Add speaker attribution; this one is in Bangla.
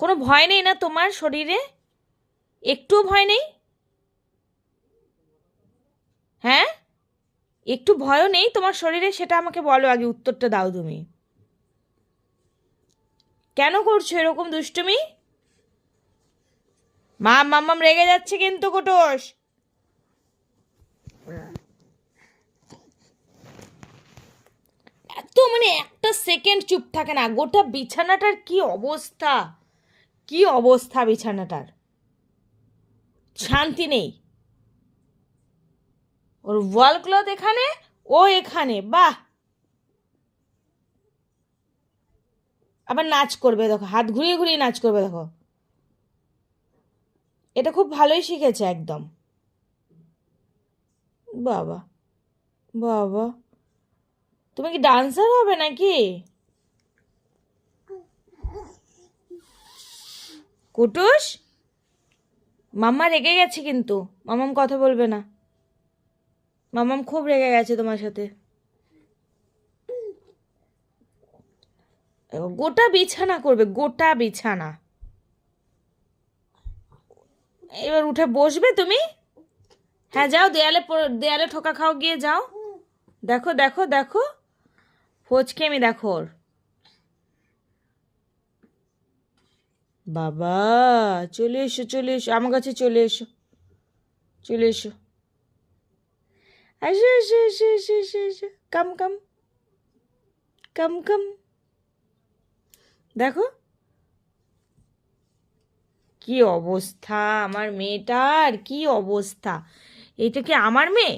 Speaker 1: কোনো ভয় নেই না তোমার শরীরে? একটুও ভয় নেই? হ্যাঁ? একটু ভয়ও নেই তোমার শরীরে? সেটা আমাকে বলো, আগে উত্তরটা দাও তুমি। কেন করছ এরকম দুষ্টুমি? মা মাম্মাম রেগে যাচ্ছে কিন্তু কোটোস। এত মানে একটা সেকেন্ড চুপ থাকে না, গোটা বিছানাটার কি অবস্থা? কি অবস্থা বিছানাটার? শান্তি নেই। ওর ওয়াল ক্লথ এখানে, ও এখানে, বাহ! আবার নাচ করবে, দেখো, হাত ঘুরিয়ে ঘুরিয়ে নাচ করবে, দেখো। এটা খুব ভালোই শিখেছে একদম। বাবা বাবা। তুমি কি ডান্সার হবে নাকি? কুটুস? মাম্মা রেগে গেছে কিন্তু। মামাম কথা বলবে না। মামাম খুব রেগে গেছে তোমার সাথে। গোটা বিছানা করবে, গোটা বিছানা। এবার উঠে বসবে তুমি? হ্যাঁ যাও, দেয়ালে দেয়ালে ঠোকা খাও, গিয়ে যাও। দেখো দেখো দেখো। ফচকে আমি দেখো ওর। বাবা, চলে এসো চলে এসো, আমার কাছে চলে এসো চলে এসো। আসো এসো এসো এসো এসো এসো। কাম কাম কাম কাম দেখো। কি অবস্থা আমার মেয়েটার, কি অবস্থা? এটা কি আমার মেয়ে?